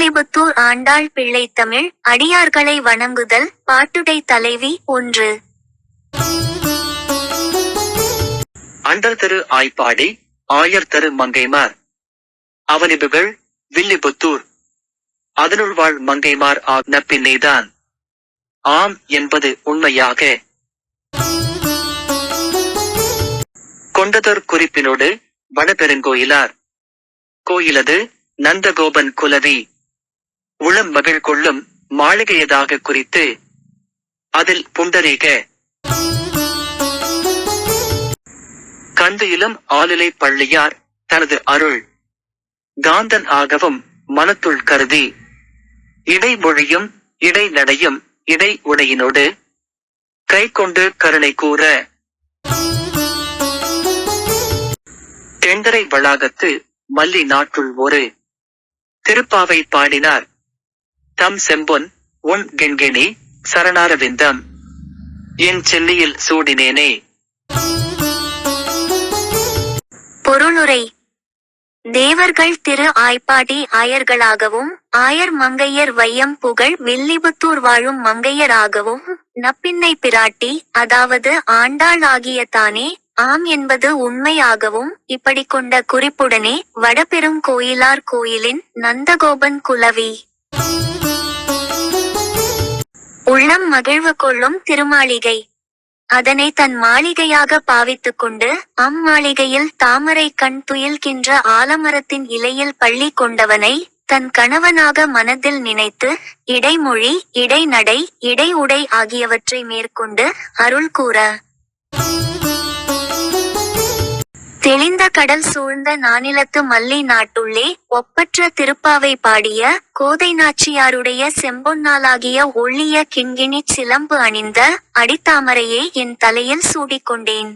வில்லிபுத்தூர் ஆண்டாள் பிள்ளைத்தமிழ் அடியார்களை வணங்குதல் பாட்டுடை தலைவி ஒன்று. அண்டர் திரு ஆய்ப்பாடி ஆயர் திரு மங்கைமார். அவனிபுகள் வில்லிபுத்தூர். அதனுள் வாழ் மங்கைமார் ஆன பின்னேதான் ஆம் என்பது உண்மையாக. கொண்டதொர் குறிப்பினோடு வடபெருங்கோயிலார். கோயிலது நந்தகோபன் குலவி. உளம் மகிழ் கொள்ளும் மாளிகையதாக குறித்து அதில் புண்டரீக. கந்தையிலும் ஆளிலை பள்ளியார் தனது அருள். காந்தன் ஆகவும் மனத்துள் கருதி இடைமொழியும் இடை நடையும் இடை உடையினோடு கை கொண்டு கருணை கூற. தெண்டரை வளாகத்து மல்லி நாட்டுள் ஒரு திருப்பாவை பாடினார் தம் செம்பொன் உன் கெண்கெணி சரணாரவிந்தம். என் செல்லியில் சூடினேனே. பொருளுரை. தேவர்கள் திரு ஆய்ப்பாடி ஆயர்களாகவும் ஆயர் மங்கையர் வையம் புகழ் வில்லிபுத்தூர் வாழும் மங்கையராகவும் நப்பின்னை பிராட்டி அதாவது ஆண்டாள் ஆகிய தானே ஆம் என்பது உண்மையாகவும் இப்படி கொண்ட குறிப்புடனே வடபெரும் கோயிலார் கோயிலின் நந்தகோபன் குலவி. உள்ளம் மகிழ்வு கொள்ளும் திருமாளிகை. அதனை தன் மாளிகையாக பாவித்துக் கொண்டு அம்மாளிகையில் தாமரை கண் துயில்கின்ற ஆலமரத்தின் இலையில் பள்ளி கொண்டவனை தன் கணவனாக மனதில் நினைத்து இடைமொழி இடைநடை இடை உடை ஆகியவற்றை மேற்கொண்டு அருள் கூற. தெளிந்த கடல் சூழ்ந்த நானிலத்து மல்லி நாட்டுள்ளே ஒப்பற்ற திருப்பாவை பாடிய கோதை நாச்சியாருடைய செம்பொன்னாலாகிய ஒள்ளிய கிண்கிணிச் சிலம்பு அணிந்த அடித்தாமரையை என் தலையில் சூடிக்கொண்டேன்.